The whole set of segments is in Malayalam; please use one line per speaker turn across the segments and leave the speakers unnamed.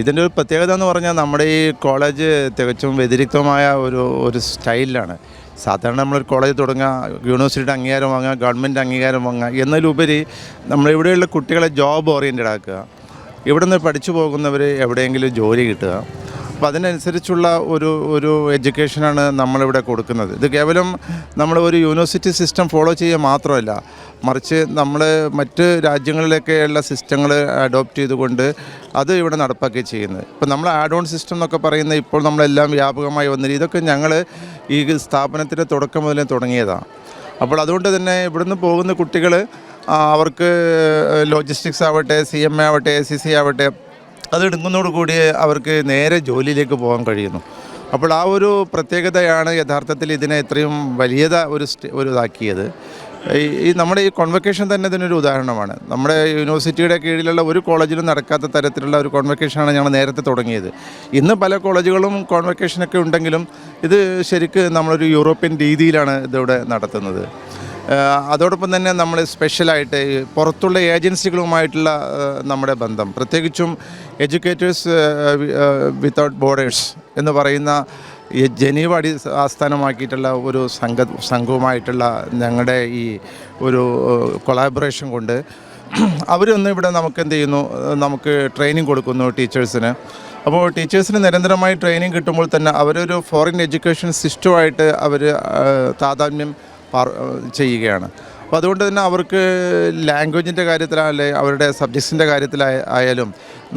ഇതിന്റെ ഒരു പ്രത്യേകത എന്ന് പറഞ്ഞാൽ നമ്മുടെ ഈ കോളേജ് തികച്ചും വ്യതിരിക്തമായ ഒരു ഒരു സ്റ്റൈലിലാണ്. സാധാരണ നമ്മളൊരു കോളേജ് തുടങ്ങുക യൂണിവേഴ്സിറ്റിയുടെ അംഗീകാരം വാങ്ങുക ഗവൺമെന്റ് അംഗീകാരം വാങ്ങുക എന്നതിലുപരി നമ്മളിവിടെയുള്ള കുട്ടികളെ ജോബ് ഓറിയന്റഡ് ആക്കുക ഇവിടെ നിന്ന് പഠിച്ചു പോകുന്നവർ എവിടെയെങ്കിലും ജോലി കിട്ടുക അപ്പോൾ അതിനനുസരിച്ചുള്ള ഒരു ഒരു എഡ്യൂക്കേഷനാണ് നമ്മളിവിടെ കൊടുക്കുന്നത്. ഇത് കേവലം നമ്മൾ ഒരു യൂണിവേഴ്സിറ്റി സിസ്റ്റം ഫോളോ ചെയ്യുക മാത്രമല്ല മറിച്ച് നമ്മൾ മറ്റ് രാജ്യങ്ങളിലൊക്കെയുള്ള സിസ്റ്റങ്ങൾ അഡോപ്റ്റ് ചെയ്തുകൊണ്ട് അത് ഇവിടെ നടപ്പാക്കി ചെയ്യുന്നത്. ഇപ്പോൾ നമ്മൾ ആഡ് ഓൺ സിസ്റ്റം എന്നൊക്കെ പറയുന്ന ഇപ്പോൾ നമ്മളെല്ലാം വ്യാപകമായി വന്നിരിക്കും ഇതൊക്കെ ഞങ്ങൾ ഈ സ്ഥാപനത്തിന്റെ തുടക്കം മുതലേ തുടങ്ങിയതാണ് അപ്പോൾ അതുകൊണ്ട് തന്നെ ഇവിടുന്ന് പോകുന്ന കുട്ടികൾ അവർക്ക് ലോജിസ്റ്റിക്സ് ആവട്ടെ സി എം എ ആവട്ടെ എ സി സി ആവട്ടെ അത് എടുക്കുന്നതോടുകൂടി അവർക്ക് നേരെ ജോലിയിലേക്ക് പോകാൻ കഴിയുന്നു. അപ്പോൾ ആ ഒരു പ്രത്യേകതയാണ് യഥാർത്ഥത്തിൽ ഇതിനെ ഇത്രയും വലിയത ഒരു ഒരു ഇതാക്കിയത്. ഈ നമ്മുടെ ഈ കോൺവെക്കേഷൻ തന്നെ ഇതിനൊരു ഉദാഹരണമാണ്. നമ്മുടെ യൂണിവേഴ്സിറ്റിയുടെ കീഴിലുള്ള ഒരു കോളേജിലും നടക്കാത്ത തരത്തിലുള്ള ഒരു കോൺവെക്കേഷനാണ് ഞങ്ങൾ നേരത്തെ തുടങ്ങിയത്. ഇന്ന് പല കോളേജുകളും കോൺവെക്കേഷനൊക്കെ ഉണ്ടെങ്കിലും ഇത് ശരിക്ക് നമ്മളൊരു യൂറോപ്യൻ രീതിയിലാണ് ഇതിവിടെ നടത്തുന്നത്. അതോടൊപ്പം തന്നെ നമ്മൾ സ്പെഷ്യലായിട്ട് പുറത്തുള്ള ഏജൻസികളുമായിട്ടുള്ള നമ്മുടെ ബന്ധം. പ്രത്യേകിച്ചും എഡ്യൂക്കേറ്റേഴ്സ് വിത്തൗട്ട് ബോർഡേഴ്സ് എന്ന് പറയുന്ന ഈ ജനീവ അടി ആസ്ഥാനമാക്കിയിട്ടുള്ള ഒരു സംഘ സംഘവുമായിട്ടുള്ള ഞങ്ങളുടെ ഈ ഒരു കൊളാബറേഷൻ കൊണ്ട് അവരൊന്നും ഇവിടെ നമുക്ക് എന്ത് ചെയ്യുന്നു നമുക്ക് ട്രെയിനിങ് കൊടുക്കുന്നു ടീച്ചേഴ്സിന് അപ്പോൾ ടീച്ചേഴ്സിന് നിരന്തരമായി ട്രെയിനിങ് കിട്ടുമ്പോൾ തന്നെ അവരൊരു ഫോറിൻ എഡ്യൂക്കേഷൻ സിസ്റ്റമായിട്ട് അവർ താതാത്മ്യം ചെയ്യുകയാണ്. അപ്പോൾ അതുകൊണ്ട് തന്നെ അവർക്ക് ലാംഗ്വേജിന്റെ കാര്യത്തിലായാലും അവരുടെ സബ്ജക്ട്സിന്റെ കാര്യത്തിലായാലും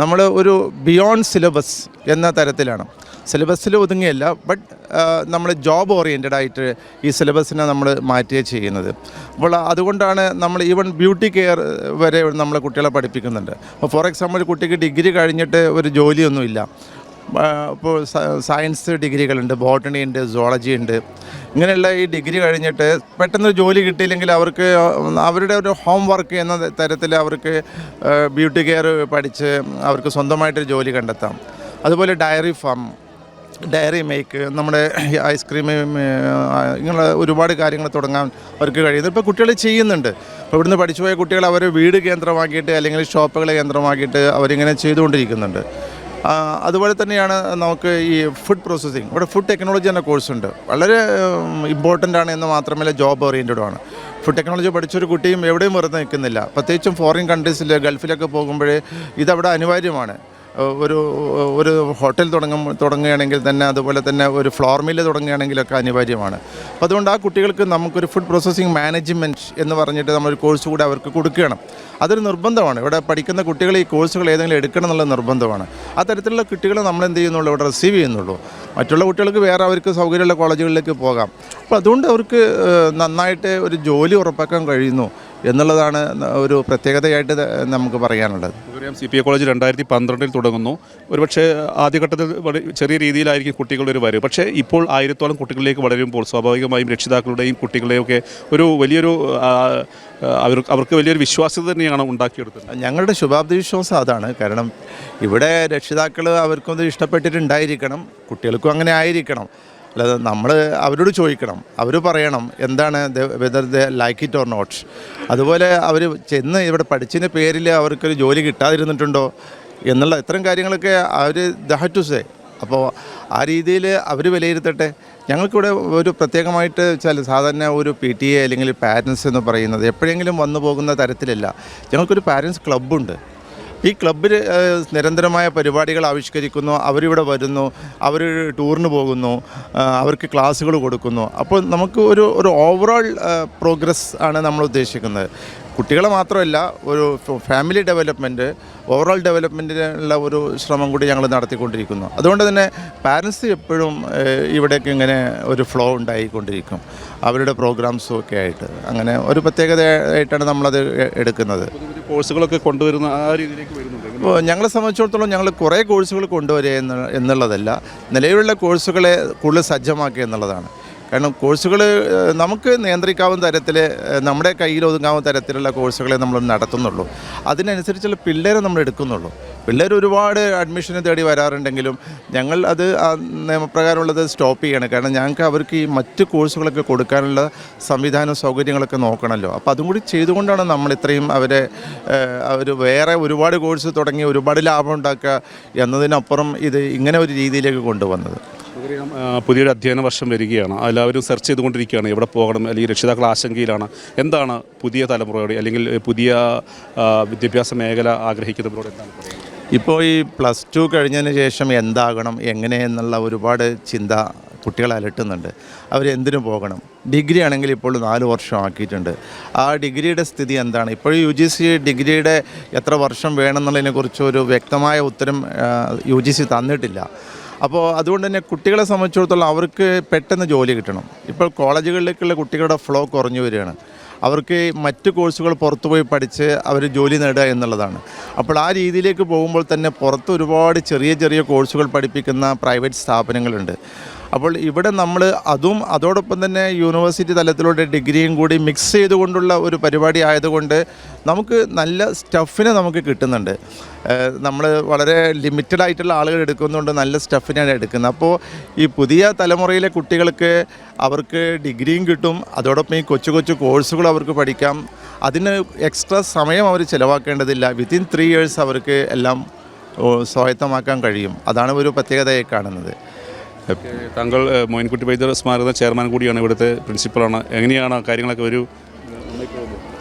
നമ്മൾ ഒരു ബിയോണ്ട് സിലബസ് എന്ന തരത്തിലാണ്. സിലബസിൽ ഒതുങ്ങിയല്ല ബട്ട് നമ്മൾ ജോബ് ഓറിയന്റഡ് ആയിട്ട് ഈ സിലബസിനെ നമ്മൾ മാറ്റുക ചെയ്യുന്നത്. അപ്പോൾ അതുകൊണ്ടാണ് നമ്മൾ ഈവൻ ബ്യൂട്ടി കെയർ വരെ നമ്മൾ കുട്ടികളെ പഠിപ്പിക്കുന്നുണ്ട്. അപ്പോൾ ഫോർ എക്സാമ്പിൾ കുട്ടിക്ക് ഡിഗ്രി കഴിഞ്ഞിട്ട് ഒരു ജോലിയൊന്നുമില്ല. ഇപ്പോൾ സയൻസ് ഡിഗ്രികളുണ്ട് ബോട്ടണി ഉണ്ട് സോളജി ഉണ്ട്. ഇങ്ങനെയുള്ള ഈ ഡിഗ്രി കഴിഞ്ഞിട്ട് പെട്ടെന്ന് ജോലി കിട്ടിയില്ലെങ്കിൽ അവർക്ക് അവരുടെ ഒരു ഹോം വർക്ക് എന്ന തരത്തിൽ അവർക്ക് ബ്യൂട്ടി കെയർ പഠിച്ച് അവർക്ക് സ്വന്തമായിട്ടൊരു ജോലി കണ്ടെത്താം. അതുപോലെ ഡയറി ഫാം ഡയറി മേക്ക് നമ്മുടെ ഐസ്ക്രീം ഇങ്ങനെയുള്ള ഒരുപാട് കാര്യങ്ങൾ തുടങ്ങാൻ അവർക്ക് കഴിയുന്നു ഇപ്പോൾ കുട്ടികൾ ചെയ്യുന്നുണ്ട്. ഇപ്പോൾ ഇവിടുന്ന് പഠിച്ചുപോയ കുട്ടികൾ അവർ വീട് കേന്ദ്രമാക്കിയിട്ട് അല്ലെങ്കിൽ ഷോപ്പുകളെ കേന്ദ്രമാക്കിയിട്ട് അവരിങ്ങനെ ചെയ്തുകൊണ്ടിരിക്കുന്നുണ്ട്. അതുപോലെ തന്നെയാണ് നമുക്ക് ഈ ഫുഡ് പ്രോസസ്സിങ് ഇവിടെ ഫുഡ് ടെക്നോളജി എന്ന കോഴ്സുണ്ട് വളരെ ഇമ്പോർട്ടന്റ് ആണ് എന്ന് മാത്രമല്ല ജോബ് ഓറിയന്റഡും ആണ്. ഫുഡ് ടെക്നോളജി പഠിച്ചൊരു കുട്ടിയും എവിടെയും വെറുതെ നിൽക്കുന്നില്ല. പ്രത്യേകിച്ചും ഫോറിൻ കൺട്രീസിൽ ഗൾഫിലൊക്കെ പോകുമ്പോഴേ ഇതവിടെ അനിവാര്യമാണ്. ഒരു ഒരു ഹോട്ടൽ തുടങ്ങും തുടങ്ങുകയാണെങ്കിൽ തന്നെ അതുപോലെ തന്നെ ഒരു ഫ്ലോർ മില്ല് തുടങ്ങുകയാണെങ്കിലൊക്കെ അനിവാര്യമാണ്. അപ്പോൾ അതുകൊണ്ട് ആ കുട്ടികൾക്ക് നമുക്കൊരു ഫുഡ് പ്രോസസ്സിംഗ് മാനേജ്മെന്റ് എന്ന് പറഞ്ഞിട്ട് നമ്മളൊരു കോഴ്സ് കൂടെ അവർക്ക് കൊടുക്കണം അതൊരു നിർബന്ധമാണ്. ഇവിടെ പഠിക്കുന്ന കുട്ടികൾ ഈ കോഴ്സുകൾ ഏതെങ്കിലും എടുക്കണം എന്നുള്ള നിർബന്ധമാണ്. ആ തരത്തിലുള്ള കുട്ടികളെ നമ്മൾ എന്ത് ചെയ്യുന്നുള്ളൂ? ഇവിടെ റിസീവ് ചെയ്യുന്നുള്ളൂ. മറ്റുള്ള കുട്ടികൾക്ക് വേറെ അവർക്ക് സൗകര്യമുള്ള കോളേജുകളിലേക്ക് പോകാം. അപ്പോൾ അതുകൊണ്ട് അവർക്ക് നന്നായിട്ട് ഒരു ജോലി ഉറപ്പാക്കാൻ കഴിയുന്നു. എന്നുള്ളതാണ് ഒരു പ്രത്യേകതയായിട്ട് നമുക്ക് പറയാനുള്ളത്.
നമുക്കറിയാം സി പി എ കോളേജ് രണ്ടായിരത്തി പന്ത്രണ്ടിൽ തുടങ്ങുന്നു. ഒരുപക്ഷെ ആദ്യഘട്ടത്തിൽ ചെറിയ രീതിയിലായിരിക്കും കുട്ടികളുടെ ഒരു വരവ്. പക്ഷേ ഇപ്പോൾ ആയിരത്തോളം കുട്ടികളിലേക്ക് വളരുമ്പോൾ സ്വാഭാവികമായും രക്ഷിതാക്കളുടെയും കുട്ടികളുടെയും ഒക്കെ ഒരു വലിയൊരു അവർ അവർക്ക് വലിയൊരു വിശ്വാസ്യത തന്നെയാണ് ഉണ്ടാക്കിയെടുത്തത്.
ഞങ്ങളുടെ ശുഭാപ്തി വിശ്വാസം അതാണ്. കാരണം ഇവിടെ രക്ഷിതാക്കൾ അവർക്കൊന്ന് ഇഷ്ടപ്പെട്ടിട്ടുണ്ടായിരിക്കണം. കുട്ടികൾക്കും അങ്ങനെ ആയിരിക്കണം. അല്ലാതെ നമ്മൾ അവരോട് ചോദിക്കണം. അവർ പറയണം എന്താണ് whether they like it or not അതുപോലെ അവർ ചെന്ന് ഇവിടെ പഠിച്ചതിന്റെ പേരിൽ അവർക്കൊരു ജോലി കിട്ടാതിരുന്നിട്ടുണ്ടോ എന്നുള്ള ഇത്തരം കാര്യങ്ങളൊക്കെ അവർ ദ ടു സേ അപ്പോൾ ആ രീതിയിൽ അവർ വിലയിരുത്തട്ടെ. ഞങ്ങൾക്കിവിടെ ഒരു പ്രത്യേകമായിട്ട് ചില സാധാരണ ഒരു പി ടി എ അല്ലെങ്കിൽ പാരൻസ് എന്ന് പറയുന്നത് എപ്പോഴെങ്കിലും വന്നു പോകുന്ന തരത്തിലല്ല. ഞങ്ങൾക്കൊരു പാരൻസ് ക്ലബ്ബുണ്ട് ഈ ക്ലബ്ബിൽ നിരന്തരമായ പരിപാടികൾ ആവിഷ്കരിക്കുന്നു. അവരിവിടെ വരുന്നു. അവർ ടൂറിന് പോകുന്നു. അവർക്ക് ക്ലാസ്സുകൾ കൊടുക്കുന്നു. അപ്പോൾ നമുക്ക് ഒരു ഒരു ഓവറോൾ പ്രോഗ്രസ് ആണ് നമ്മൾ ഉദ്ദേശിക്കുന്നത്. കുട്ടികളെ മാത്രമല്ല ഒരു ഫാമിലി ഡെവലപ്മെന്റ് ഓവറോൾ ഡെവലപ്മെന്റിനുള്ള ഒരു ശ്രമം കൂടി ഞങ്ങൾ നടത്തിക്കൊണ്ടിരിക്കുന്നു. അതുകൊണ്ട് തന്നെ പാരൻസ് എപ്പോഴും ഇവിടേക്ക് ഇങ്ങനെ ഒരു ഫ്ലോ ഉണ്ടായിക്കൊണ്ടിരിക്കും. അവരുടെ പ്രോഗ്രാംസും ഒക്കെ ആയിട്ട്. അങ്ങനെ ഒരു പ്രത്യേകത ആയിട്ടാണ് നമ്മളത് എടുക്കുന്നത്.
കോഴ്സുകളൊക്കെ കൊണ്ടുവരുന്ന ആ രീതിയിലേക്ക് വരുന്നുണ്ട്
ഞങ്ങളെ സംബന്ധിച്ചിടത്തോളം ഞങ്ങൾ കുറേ കോഴ്സുകൾ കൊണ്ടുവരിക എന്ന് എന്നുള്ളതല്ല നിലവിലുള്ള കോഴ്സുകളെ കൂടുതൽ സജ്ജമാക്കുക എന്നുള്ളതാണ്. കാരണം കോഴ്സുകൾ നമുക്ക് നിയന്ത്രിക്കാവുന്ന തരത്തിൽ നമ്മുടെ കയ്യിൽ ഒതുങ്ങാവുന്ന തരത്തിലുള്ള കോഴ്സുകളെ നമ്മൾ നടത്തുന്നുള്ളൂ. അതിനനുസരിച്ചുള്ള പിള്ളേരെ നമ്മൾ എടുക്കുന്നുള്ളൂ. പിള്ളേർ ഒരുപാട് അഡ്മിഷന് തേടി വരാറുണ്ടെങ്കിലും ഞങ്ങൾ അത് നിയമപ്രകാരമുള്ളത് സ്റ്റോപ്പ് ചെയ്യണം. കാരണം ഞങ്ങൾക്ക് അവർക്ക് ഈ മറ്റ് കോഴ്സുകളൊക്കെ കൊടുക്കാനുള്ള സംവിധാനം സൗകര്യങ്ങളൊക്കെ നോക്കണമല്ലോ. അപ്പോൾ അതും കൂടി ചെയ്തുകൊണ്ടാണ് നമ്മൾ ഇത്രയും അവരെ അവർ വേറെ ഒരുപാട് കോഴ്സ് തുടങ്ങി ഒരുപാട് ലാഭം ഉണ്ടാക്കുക എന്നതിനപ്പുറം ഇത് ഇങ്ങനെ ഒരു രീതിയിലേക്ക് കൊണ്ടുവന്നത്.
പുതിയൊരു അധ്യയന വർഷം വരികയാണ്. എല്ലാവരും സെർച്ച് ചെയ്തുകൊണ്ടിരിക്കുകയാണ്. എവിടെ പോകണം അല്ലെങ്കിൽ രക്ഷിതാക്കൾ ആശങ്കയിലാണ്. എന്താണ് പുതിയ തലമുറയോട് അല്ലെങ്കിൽ പുതിയ വിദ്യാഭ്യാസ മേഖല ആഗ്രഹിക്കുന്നവരോട് എന്താണ്
ഇപ്പോൾ ഈ പ്ലസ് ടു കഴിഞ്ഞതിന് ശേഷം എന്താകണം എങ്ങനെ എന്നുള്ള ഒരുപാട് ചിന്ത കുട്ടികളെ അലട്ടുന്നുണ്ട്. അവരെന്തിനു പോകണം? ഡിഗ്രി ആണെങ്കിൽ ഇപ്പോൾ നാല് വർഷം ആക്കിയിട്ടുണ്ട് ആ ഡിഗ്രിയുടെ സ്ഥിതി എന്താണ്? ഇപ്പോൾ യു ജി സി ഡിഗ്രിയുടെ എത്ര വർഷം വേണമെന്നുള്ളതിനെക്കുറിച്ച് ഒരു വ്യക്തമായ ഉത്തരം യു ജി സി തന്നിട്ടില്ല. അപ്പോൾ അതുകൊണ്ട് തന്നെ കുട്ടികളെ സംബന്ധിച്ചിടത്തോളം അവർക്ക് പെട്ടെന്ന് ജോലി കിട്ടണം. ഇപ്പോൾ കോളേജുകളിലേക്കുള്ള കുട്ടികളുടെ ഫ്ലോ കുറഞ്ഞു വരികയാണ്. അവർക്ക് മറ്റ് കോഴ്സുകൾ പുറത്തു പോയി പഠിച്ച് അവർ ജോലി നേടുക എന്നുള്ളതാണ്. അപ്പോൾ ആ രീതിയിലേക്ക് പോകുമ്പോൾ തന്നെ പുറത്ത് ഒരുപാട് ചെറിയ ചെറിയ കോഴ്സുകൾ പഠിപ്പിക്കുന്ന പ്രൈവറ്റ് സ്ഥാപനങ്ങളുണ്ട്. അപ്പോൾ ഇവിടെ നമ്മൾ അതും അതോടൊപ്പം തന്നെ യൂണിവേഴ്സിറ്റി തലത്തിലൂടെ ഡിഗ്രിയും കൂടി മിക്സ് ചെയ്തുകൊണ്ടുള്ള ഒരു പരിപാടി ആയതുകൊണ്ട് നമുക്ക് നല്ല സ്റ്റഫിനെ നമുക്ക് കിട്ടുന്നുണ്ട്. നമ്മൾ വളരെ ലിമിറ്റഡ് ആയിട്ടുള്ള ആളുകൾ എടുക്കുന്നുണ്ട് നല്ല സ്റ്റഫിനാണ് എടുക്കുന്നത്. അപ്പോൾ ഈ പുതിയ തലമുറയിലെ കുട്ടികൾക്ക് അവർക്ക് ഡിഗ്രിയും കിട്ടും. അതോടൊപ്പം ഈ കൊച്ചു കൊച്ചു കോഴ്സുകൾ അവർക്ക് പഠിക്കാം. അതിന് എക്സ്ട്രാ സമയം അവർ ചിലവാക്കേണ്ടതില്ല. വിത്തിൻ ത്രീ ഇയേഴ്സ് അവർക്ക് എല്ലാം സ്വായത്തമാക്കാൻ കഴിയും. അതാണ് ഒരു പ്രത്യേകതയായി കാണുന്നത്.
താങ്കൾ മോയിൻകുട്ടി വൈദ്യർ സ്മാരക ചെയർമാൻ കൂടിയാണ് ഇവിടുത്തെ പ്രിൻസിപ്പളാണ്. എങ്ങനെയാണ് കാര്യങ്ങളൊക്കെ ഒരു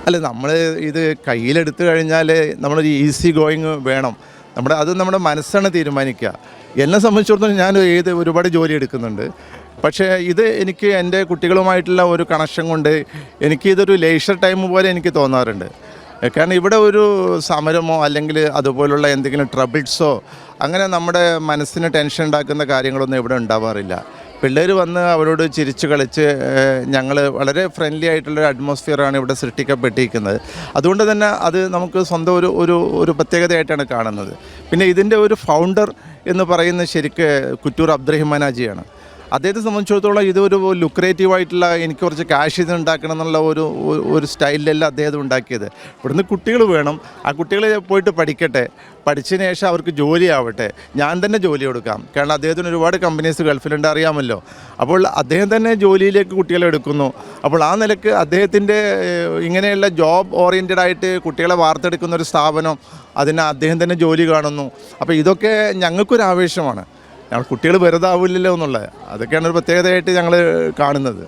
അല്ല നമ്മൾ ഇത് കയ്യിലെടുത്തു കഴിഞ്ഞാൽ നമ്മളൊരു ഈസി ഗോയിങ് വേണം. നമ്മുടെ അത് നമ്മുടെ മനസ്സാണ് തീരുമാനിക്കുക. എന്നെ സംബന്ധിച്ചിടത്തോളം ഞാൻ ഏത് ഒരുപാട് ജോലി എടുക്കുന്നുണ്ട്. പക്ഷേ ഇത് എനിക്ക് എന്റെ കുട്ടികളുമായിട്ടുള്ള ഒരു കണക്ഷൻ കൊണ്ട് എനിക്കിതൊരു ലേഷർ ടൈം പോലെ എനിക്ക് തോന്നാറുണ്ട്. കാരണം ഇവിടെ ഒരു സമരമോ അല്ലെങ്കിൽ അതുപോലുള്ള എന്തെങ്കിലും ട്രബിൾസോ അങ്ങനെ നമ്മുടെ മനസ്സിന് ടെൻഷൻ ഉണ്ടാക്കുന്ന കാര്യങ്ങളൊന്നും ഇവിടെ ഉണ്ടാവാറില്ല. പിള്ളേർ വന്ന് അവരോട് ചിരിച്ച് കളിച്ച് ഞങ്ങൾ വളരെ ഫ്രണ്ട്ലി ആയിട്ടുള്ളൊരു അറ്റ്മോസ്ഫിയറാണ് ഇവിടെ സൃഷ്ടിക്കപ്പെട്ടിരിക്കുന്നത്. അതുകൊണ്ട് തന്നെ അത് നമുക്ക് സ്വന്തം ഒരു ഒരു ഒരു പ്രത്യേകതയായിട്ടാണ് കാണുന്നത്. പിന്നെ ഇതിന്റെ ഒരു ഫൗണ്ടർ എന്ന് പറയുന്ന ശരിക്ക് കുറ്റൂർ അബ്ദുറഹിമാനാജിയാണ് അദ്ദേഹത്തെ സംബന്ധിച്ചിടത്തോളം ഇത് ഒരു ലുക്രേറ്റീവ് ആയിട്ടുള്ള എനിക്ക് കുറച്ച് കാശ് ഇത് ഉണ്ടാക്കണം എന്നുള്ള ഒരു ഒരു- ഒരു സ്റ്റൈലിലല്ല അദ്ദേഹം ഉണ്ടാക്കിയത്. ഇവിടുന്ന് കുട്ടികൾ വേണം. ആ കുട്ടികൾ പോയിട്ട് പഠിക്കട്ടെ. പഠിച്ചതിന് ശേഷം അവർക്ക് ജോലി ആവട്ടെ ഞാൻ തന്നെ ജോലി കൊടുക്കാം. കാരണം അദ്ദേഹത്തിന് ഒരുപാട് കമ്പനീസ് ഗൾഫിലുണ്ട് അറിയാമല്ലോ. അപ്പോൾ അദ്ദേഹം തന്നെ ജോലിയിലേക്ക് കുട്ടികളെ എടുക്കുന്നു. അപ്പോൾ ആ നിലയ്ക്ക് അദ്ദേഹത്തിന്റെ ഇങ്ങനെയുള്ള ജോബ് ഓറിയന്റഡ് ആയിട്ട് കുട്ടികളെ വാർത്തെടുക്കുന്ന ഒരു സ്ഥാപനം അതിന് അദ്ദേഹം തന്നെ ജോലി കാണുന്നു. അപ്പോൾ ഇതൊക്കെ ഞങ്ങൾക്കൊരു ആവേശമാണ് ഞങ്ങൾ കുട്ടികൾ വെറുതാവില്ലല്ലോ എന്നുള്ളത്. അതൊക്കെയാണ് ഒരു പ്രത്യേകതയായിട്ട് ഞങ്ങൾ കാണുന്നത്.